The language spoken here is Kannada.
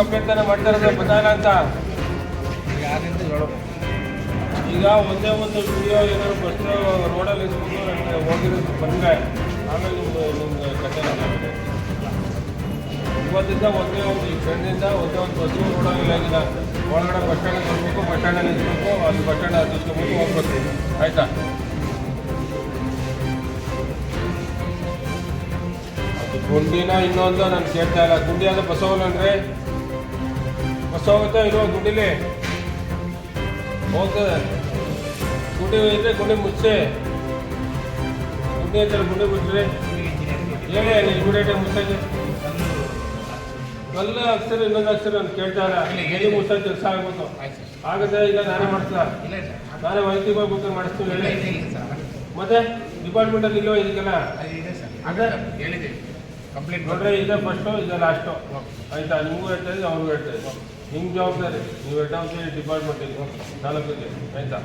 ಕಂಪ್ಲೇಂಟ್ ತಾನೆ ಮಾಡ್ತಾ ಇರೋದು ಬದಲ ಅಂತ? ಈಗ ಒಂದೇ ಒಂದು ವಿಡಿಯೋ ಏನಾದ್ರು ಬಸ್ ರೋಡಲ್ಲಿ ನನಗೆ ಹೋಗಿರೋದು ಬಂದರೆ ಆಮೇಲೆ ಒಂದು ನಿಮ್ಗೆ ಆಗುತ್ತೆ. ಇವತ್ತಿಂದ ಒಂದೇ ಒಂದು ಈ ಫ್ರೆಂಡಿಂದ ಒಂದೇ ಒಂದು ಬಸ್ಸು ರೋಡಲ್ಲಿ ಆಗಿಲ್ಲ ಒಳಗಡೆ ಬಸ್ ಸ್ಟ್ಯಾಂಡ್ ಬರಬೇಕು ಬಸ್ ಸ್ಟ್ಯಾಂಡಲ್ಲಿ ಇರ್ಬೇಕು ಅಲ್ಲಿ ಬಸ್ ಸ್ಟ್ಯಾಂಡ್ ಹತ್ತಿಸ್ಕೊಂಡ್ಬಿಟ್ಟು ಹೋಗ್ಬೇಕು. ಆಯಿತಾ? ಅದು ಗುಂಡಿನ ಇನ್ನೊಂದು ನಾನು ಕೇಳ್ತಾ ಇಲ್ಲ. ಗುಂಡಿ ಆದ ಬಸ್ ಹೋಗುತ್ತಾ ಇಲ್ವೋ ಗುಂಡಿಲಿ ಹೋಗ್ತದೆ. ಗುಡಿ ಹೋಗಿದ್ರೆ ಗುಡಿ ಮುಚ್ಚೆ. ಗುಡಿ ಐತಲ್ಲ ಗುಡಿ ಮುಚ್ಚಿರಿ ಹೇಳಿ ಅಲ್ಲಿ ಇಮಿಡಿಯೇಟ್ ಮುಚ್ಚಕ್ಕೆ ಕಲ್ಲು ಅಕ್ಷರ ಇನ್ನೊಂದು ಅಕ್ಷರ ಅಂತ ಕೇಳ್ತಾ ಇಲ್ಲ ಎಲ್ಲಿ ಮುಚ್ಚೋ ಕೆಲಸ ಸರ್. ಆಗದೆ ಈಗ ನಾನೇ ಮಾಡ್ತಾ ನಾನೇ ಮಾಹಿತಿ ಬಗ್ಗೆ ಮಾಡಿಸ್ತೀನಿ. ಹೇಳಿ ಮತ್ತೆ ಡಿಪಾರ್ಟ್ಮೆಂಟಲ್ಲಿ ಇಲ್ಲೋ ಇದಕ್ಕೆಲ್ಲ? ಅದೇ? ಹೇಳಿದ್ದೀವಿ. ಕಂಪ್ಲೇಂಟ್ ನೋಡ್ರಿ, ಇದೆ ಫಸ್ಟು ಇದೆ ಲಾಸ್ಟು ಆಯ್ತಾ? ನಿಮಗೂ ಹೇಳ್ತಾ ಇದ್ದೀನಿ, ಅವ್ರಿಗೂ ಹೇಳ್ತಾ ಇದ್ದೀನಿ. ನಿಮ್ಮ ಜವಾಬ್ದಾರಿ. ನೀವು ದಿ ಡಿಪಾರ್ಟ್ಮೆಂಟಿಗೆ ತಾಲೂಕಿಗೆ ಆಯ್ತಾ?